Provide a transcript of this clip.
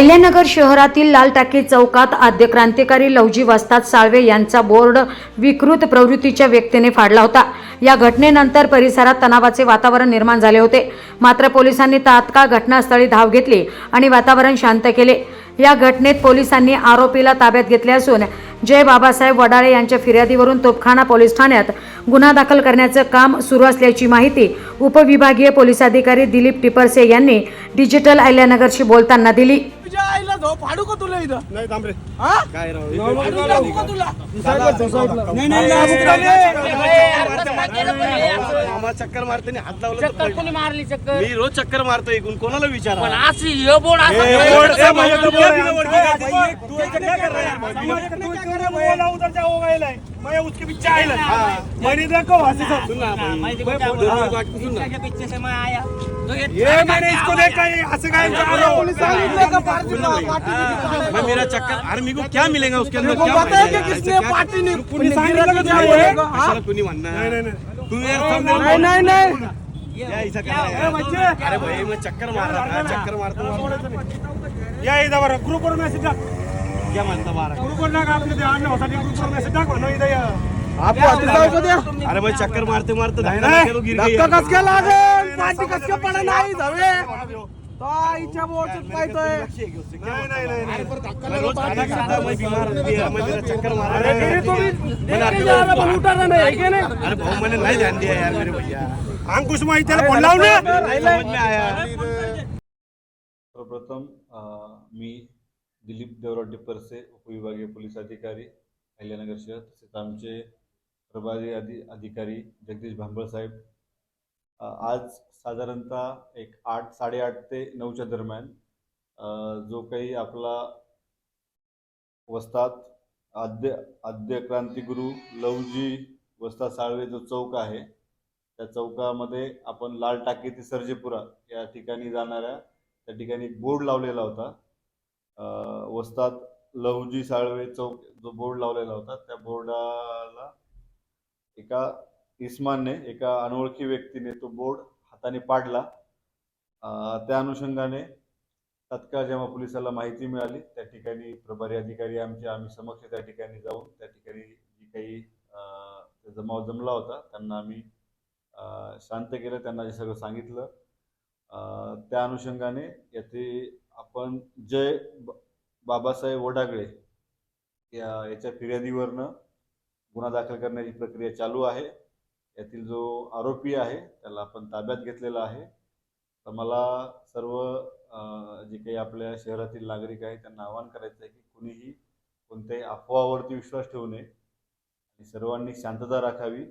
अहिल्यानगर शहरातील लाल टाकी चौकात आद्य क्रांतिकारी लवजी वस्ताद साळवे यांचा बोर्ड विकृत प्रवृत्तीच्या व्यक्तीने फाडला होता. या घटनेनंतर परिसरात तणावाचे वातावरण निर्माण झाले होते. मात्र पोलिसांनी तात्काळ घटनास्थळी धाव घेतली आणि वातावरण शांत केले. या घटनेत पोलिसांनी आरोपीला ताब्यात घेतले असून जय बाबासाहेब वडाळे यांच्या फिर्यादीवरून तोपखाना पोलीस ठाण्यात गुन्हा दाखल करण्याचं काम सुरू असल्याची माहिती उपविभागीय पोलीस अधिकारी दिलीप टिपरसे यांनी डिजिटल अहिल्यानगरशी बोलताना दिली. झोप फाडू का तुला इथं नाही थांब रे हा काय टाकू का तुला नाही मामा चक्कर मारते हात लावला तर चक्कर पडला. कोणी मारली चक्कर? मी रोज चक्कर मारतो इकडून कोणाला विचारा? पण अशी हे बोर्ड असा ए, बोर्ड बोर्ड, असा ए, माझ्या बोर्ड. बोर्ड बिना बोर्ड बिना ए, बोर्ड. भाई, तू ऐसा क्या कर रहा है समाज में क्या कर रहा है वो वाला उधर जाओ गाइला है मैं उसके पीछे आइला हाँ। मैंने देखो वहां से सब सुन ना भाई. मैं देखो मैं क्या बोल बोल रहा रहा हूँ, हूँ। बाकी सुन ना. इसके पीछे से मैं आया तो ये ये मैंने इसको देखा ये ऐसे काय पुलिस वाले का पार्टी सुन ना भाई. मैं मेरा चक्कर अरे मेरे को क्या मिलेगा उसके अंदर? को क्या पता है मिलेगा? कि ऐसे किसने क्या- पार्टी ने पुलिस पुलिस वाले का का क्या जाएगा कशाला कोणी म्हणणार नहीं नहीं नहीं. तू यार थांब रे. नहीं नहीं नहीं. या ऐसा कर रहा है ए, बच्चे अरे भाई मैं चक्कर मार रहा था चक्कर मारता. मारता या इधर बरं ग्रुप वर मेसेज टाक. क्या म्हणता मारा टाक मेसेज टाक. म्हणा इथं आपको आती का अरे भाई चक्कर मारते मारते धक्का गिर धक्का गई. कस काय लागेल पार्टी कस काय पडे नाही. जावे तो आईच्या बोर्ड पाहतोय नाही नाही नाही अरे नाही है की नाही अरे भाऊ मैंने नहीं ध्यान दिया यार मेरे भैया. अंकुश माहिती त्याला फोन लाव ना. समझ में आया. सर्वप्रथम अ, मी दिलीप देवराव टिप्परसे उपविभागीय पोलीस अधिकारी अहिल्यानगर शहर तसेच आमचे प्रभारी अधि अधिकारी जगदीश भांबळ साहेब आज साधारणतः एक आठ साडेआठ ते नऊच्या दरम्यान जो काही आपला वस्तात आद्य आद्य क्रांतिगुरू लवजी वस्तात साळवे जो चौक आहे त्या चौकामध्ये आपण लाल टाकी ते सर्जेपुरा या ठिकाणी जाणाऱ्या त्या ठिकाणी बोर्ड लावलेला होता. वस्तात वस्ताद लहुजी साळवे चौक जो बोर्ड लावलेला होता त्या बोर्डाला एका इस्मानने एका अनोळखी व्यक्तीने तो बोर्ड हाताने पाडला. त्या अनुषंगाने तत्काळ जेव्हा पोलिसाला माहिती मिळाली त्या ठिकाणी प्रभारी अधिकारी आमचे आम्ही समक्ष त्या ठिकाणी जाऊन त्या ठिकाणी जी काही जमाव जमला होता त्यांना आम्ही शांत केलं त्यांना जे सगळं सांगितलं. त्या अनुषंगाने याचे आपण जय ब- बाबासाहेब वडागळे या याच्या फिर्यादीवरनं गुन्हा दाखल करण्याची प्रक्रिया चालू आहे. यातील जो आरोपी आहे त्याला आपण ताब्यात घेतलेला आहे. तर मला सर्व जे काही आपल्या शहरातील नागरिक आहे त्यांना आवाहन करायचं आहे की कुणीही कोणत्याही अफवावरती विश्वास ठेवू नये. आणि सर्वांनी शांतता राखावी.